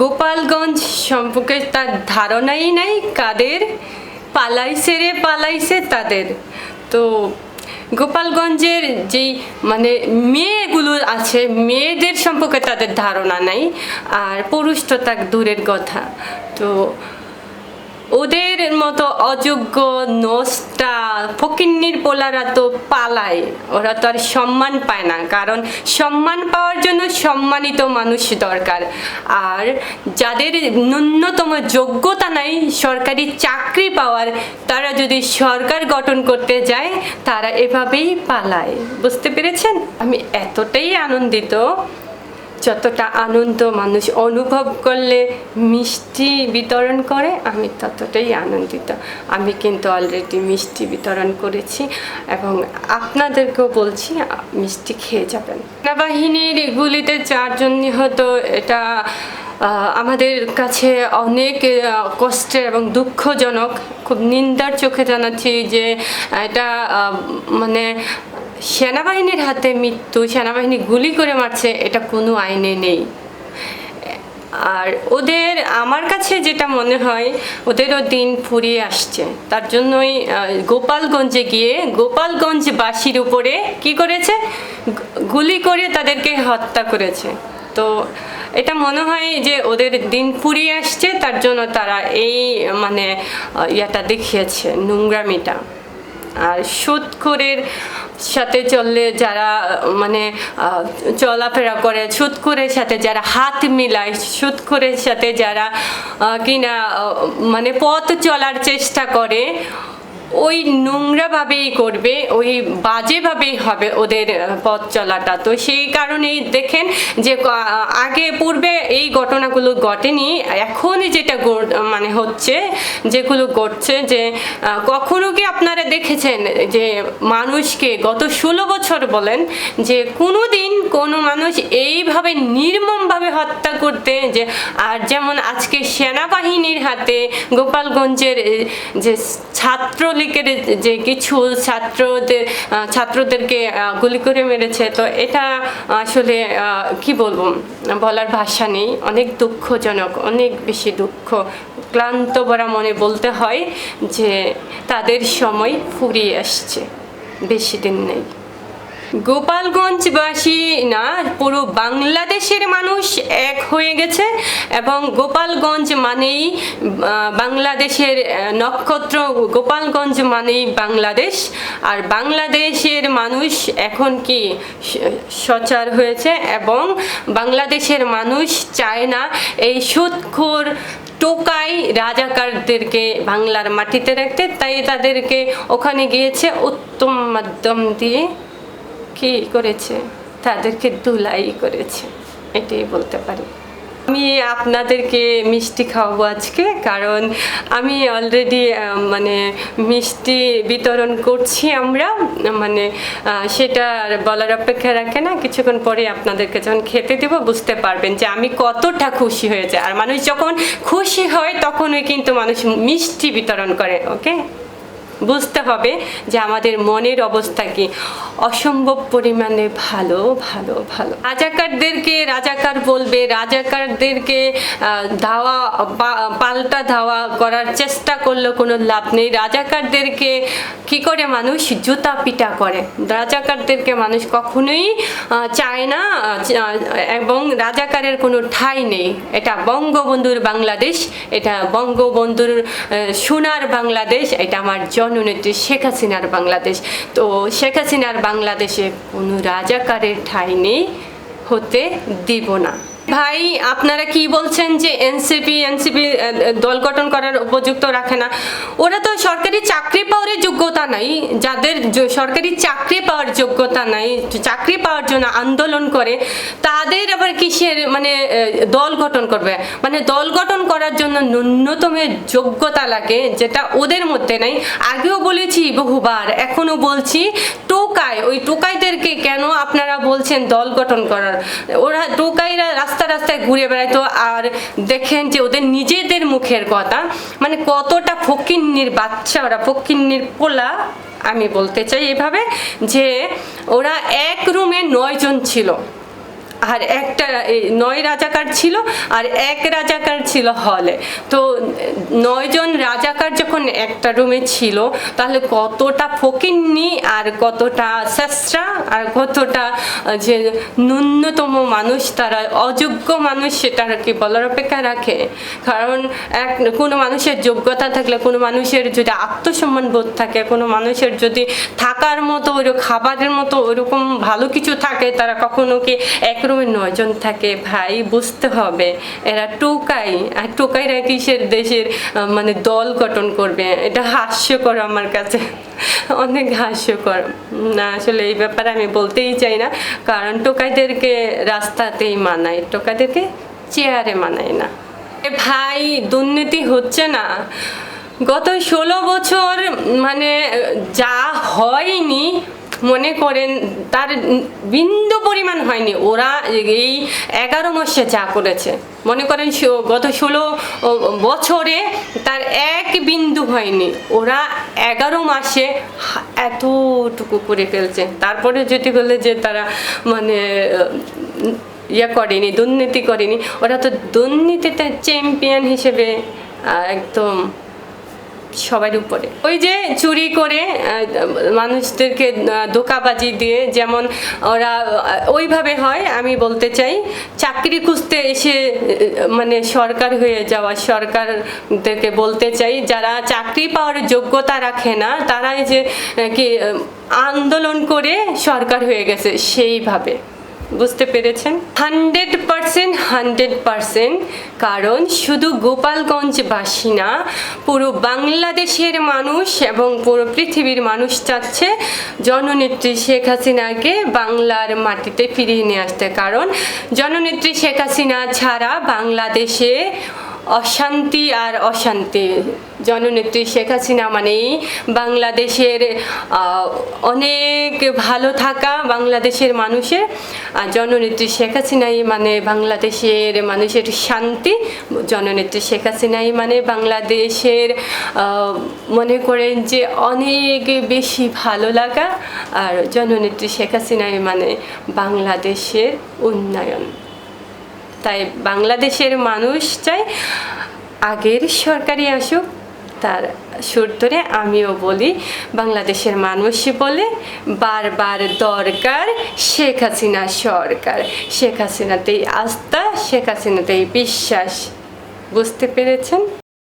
গোপালগঞ্জ সম্পর্কে তার ধারণাই নাই, কাদের? পালাইছে রে, পালাইছে তাদের। তো গোপালগঞ্জের যেই মানে মেয়েগুলো আছে, মেয়েদের সম্পর্কে তাদের ধারণা নাই, আর পুরুষ তো তার দূরের কথা। তো ওদের মতো অযোগ্য নষ্টা ফকিন্নির পোলারা তো পালায়। ওরা তো আর সম্মান পায় না, কারণ সম্মান পাওয়ার জন্য সম্মানিত মানুষ দরকার। আর যাদের ন্যূনতম যোগ্যতা নাই, সরকারি চাকরি পাওয়ার, তারা যদি সরকার গঠন করতে যায়, তারা এভাবেই পালায়। বুঝতে পেরেছেন? আমি এতটাই আনন্দিত যতটা আনন্দ মানুষ অনুভব করলে মিষ্টি বিতরণ করে, আমি ততটাই আনন্দিত। আমি কিন্তু অলরেডি মিষ্টি বিতরণ করেছি এবং আপনাদেরকেও বলছি, মিষ্টি খেয়ে যাবেন। সেনাবাহিনীর গুলিতে চারজন নিহত, এটা আমাদের কাছে অনেক কষ্টের এবং দুঃখজনক। খুব নিন্দার চোখে জানাচ্ছি যে, এটা মানে সেনাবাহিনীর হাতে মৃত্যু, সেনাবাহিনী গুলি করে মারছে, এটা কোনো আইনে নেই। আর ওদের, আমার কাছে যেটা মনে হয়, ওদেরও দিন ফুরিয়ে আসছে। তার জন্যই গোপালগঞ্জে গিয়ে গোপালগঞ্জ গোপালগঞ্জবাসীর উপরে কি করেছে? গুলি করে তাদেরকে হত্যা করেছে। তো এটা মনে হয় যে ওদের দিন ফুরিয়ে আসছে, তার জন্য তারা এই মানে ইয়াটা দেখিয়েছে, নোংরামিটা। আর সুদখোরের সাথে চললে যারা মানে চলাফেরা করে সুৎকুরের সাথে যারা হাত মিলায় সুৎকুরের সাথে যারা কিনা মানে পথ চলার চেষ্টা করে ওই নোংরাভাবেই করবে, ওই বাজেভাবেই হবে ওদের পথ চলাটা। তো সেই কারণেই দেখেন যে আগে, পূর্বে এই ঘটনাগুলো ঘটেনি এখন যেটা মানে হচ্ছে, যেগুলো ঘটছে যে কখনো কি আপনারা দেখেছেন যে মানুষকে গত ষোলো বছর বলেন যে কোনো দিন কোনো মানুষ এইভাবে নির্মমভাবে হত্যা করতে যে, আর যেমন আজকে সেনাবাহিনীর হাতে গোপালগঞ্জের যে ছাত্রলীগের, যে কিছু ছাত্রদের ছাত্রদেরকে গুলি করে মেরেছে, তো এটা আসলে কি বলব, বলার ভাষা নেই। অনেক দুঃখজনক, অনেক বেশি দুঃখ, ক্লান্ত ভরা মনে বলতে হয় যে, তাদের সময় ফুরিয়ে আসছে, বেশি দিন নেই। গোপালগঞ্জবাসী না বাংলাদেশের মানুষ এক হয়ে গেছে এবং গোপালগঞ্জ মানেই বাংলাদেশের নক্ষত্র গোপালগঞ্জ মানেই বাংলাদেশ। আর বাংলাদেশের মানুষ এখন কি সচার হয়েছে এবং বাংলাদেশের মানুষ চায় না এই সুদখোর টোকাই রাজাকারদেরকে বাংলার মাটিতে রাখতে। তাই তাদেরকে ওখানে গিয়েছে উত্তম মাধ্যম দিয়ে কি করেছে? তাদেরকে ধুলাই করেছে, এটাই বলতে পারি। আমি আপনাদেরকে মিষ্টি খাওয়াবো আজকে, কারণ আমি অলরেডি মানে মিষ্টি বিতরণ করছি আমরা মানে সেটা বলার অপেক্ষা রাখে না। কিছুক্ষণ পরে আপনাদেরকে যখন খেতে দেবো, বুঝতে পারবেন যে আমি কতটা খুশি হয়েছে আর মানুষ যখন খুশি হয়, তখনই কিন্তু মানুষ মিষ্টি বিতরণ করে ওকে বুঝতে হবে যে আমাদের মনের অবস্থা কি। অসম্ভব পরিমাণে ভালো ভালো ভালো। রাজাকারদেরকে রাজাকার বলবে, রাজাকারদেরকে ধাওয়া পাল্টা ধাওয়া করার চেষ্টা করলে কোনো লাভ নেই। রাজাকারদেরকে কি করে মানুষ? জুতা পিটা করে। রাজাকারদেরকে মানুষ কখনোই চায় না এবং রাজাকারের কোনো ঠাঁই নেই। এটা বঙ্গবন্ধুর বাংলাদেশ, এটা বঙ্গবন্ধুর সোনার বাংলাদেশ, এটা আমার জননেত্রী শেখ হাসিনার বাংলাদেশ। তো শেখ হাসিনার বাংলাদেশে কোনো রাজাকারের ঠাঁই নেই, হতে দিব না। ভাই, আপনারা কি বলছেন যে এনসিপি এনসিপি দল গঠন করার উপযুক্ত রাখে না? ওরা তো সরকারি চাকরি পাওয়ার যোগ্যতা নাই। যাদের সরকারি চাকরি পাওয়ার যোগ্যতা নাই, চাকরি পাওয়ার জন্য আন্দোলন করে, তাদের আবার কিসের মানে দল গঠন করবে? মানে দল গঠন করার জন্য ন্যূনতম যোগ্যতা লাগে, যেটা ওদের মধ্যে নাই। আগেও বলেছি বহুবার এখনও বলছি টোকাই ওই টোকাইদেরকে কেন আপনারা বলছেন দল গঠন করার? ওরা টোকাইরা রাস্তা রাস্তায় ঘুরে বেড়াইতো আর দেখেন যে ওদের নিজেদের মুখের কথা মানে কতটা ফকিন্নির বাচ্চা ওরা, ফকিন্নির পোলা, আমি বলতে চাই এভাবে যে ওরা এক রুমে নয়জন ছিল। আর একটা নয় রাজাকার ছিল আর এক রাজাকার ছিল হলে। তো নয়জন রাজাকার যখন একটা রুমে ছিল, তাহলে কতটা ফকিন্নি আর কতটা চেষ্টা আর কতটা যে ন্যূনতম মানুষ তারা, অযোগ্য মানুষ সেটা কি বলার অপেক্ষা রাখে। কারণ এক, কোনো মানুষের যোগ্যতা থাকলে, কোনো মানুষের যদি আত্মসম্মান বোধ থাকে, কোনো মানুষের যদি থাকার মতো ওই খাবারের মতো ওইরকম ভালো কিছু থাকে, তারা কখনো কি এক রুমে নয়জন থাকে, ভাই, বুঝতে হবে। এরা টোকাই, আর টোকাইরা কিসের দেশের মানে দল গঠন করবে? এটা হাস্যকর আমার কাছে। অনেক হাস্যকর। না, আসলে এই ব্যাপারে আমি বলতেই চাই না, কারণ টোকাইদেরকে রাস্তাতেই মানায়। টোকাইদেরকে চেয়ারে মানায় না। ভাই, দুর্নীতি হচ্ছে না। গত ষোলো বছর মানে যা হয়নি মনে করেন, তার বিন্দু পরিমাণ হয়নি। ওরা এই এগারো মাসে যা করেছে। মনে করেন গত ষোলো বছরে তার এক বিন্দু হয়নি। ওরা এগারো মাসে এতটুকু করে ফেলছে। তারপরে যদি বলে যে তারা মানে ইয়ে করেনি, দুর্নীতি করেনি, ওরা তো দুর্নীতিতে চ্যাম্পিয়ন হিসেবে একদম সবার উপরে। ওই যে চুরি করে মানুষদেরকে ধোকাবাজি দিয়ে যেমন ওরা ওইভাবে হয়, আমি বলতে চাই, চাকরি খুঁজতে এসে মানে সরকার হয়ে যাওয়া, সরকারদেরকে বলতে চাই, যারা চাকরি পাওয়ার যোগ্যতা রাখে না, তারাই যে কি আন্দোলন করে সরকার হয়ে গেছে, সেইভাবে। বুঝতে পেরেছেন? হান্ড্রেড পারসেন্ট হান্ড্রেড পারসেন্ট, কারণ শুধু গোপালগঞ্জবাসী না, পুরো বাংলাদেশের মানুষ এবং পুরো পৃথিবীর মানুষ চাচ্ছে জননেত্রী শেখ হাসিনাকে বাংলার মাটিতে ফিরিয়ে নিয়ে আসতে। কারণ জননেত্রী শেখ হাসিনা ছাড়া বাংলাদেশে অশান্তি আর অশান্তি। জননেত্রী শেখ হাসিনা মানেই বাংলাদেশের অনেক ভালো থাকা বাংলাদেশের মানুষের, আর জননেত্রী শেখ হাসিনাই মানে বাংলাদেশের মানুষের শান্তি। জননেত্রী শেখ হাসিনাই মানে বাংলাদেশের মনে করেন যে অনেক বেশি ভালো লাগা। আর জননেত্রী শেখ হাসিনাই মানে বাংলাদেশের উন্নয়ন। তাই বাংলাদেশের মানুষ চাই আগের সরকারি আসুক, তার সুর ধরে আমিও বলি, বাংলাদেশের মানুষ বলে বারবার দরকার শেখ হাসিনা সরকার। শেখ হাসিনাতেই আস্থা, শেখ হাসিনাতেই বিশ্বাস। বুঝতে পেরেছেন?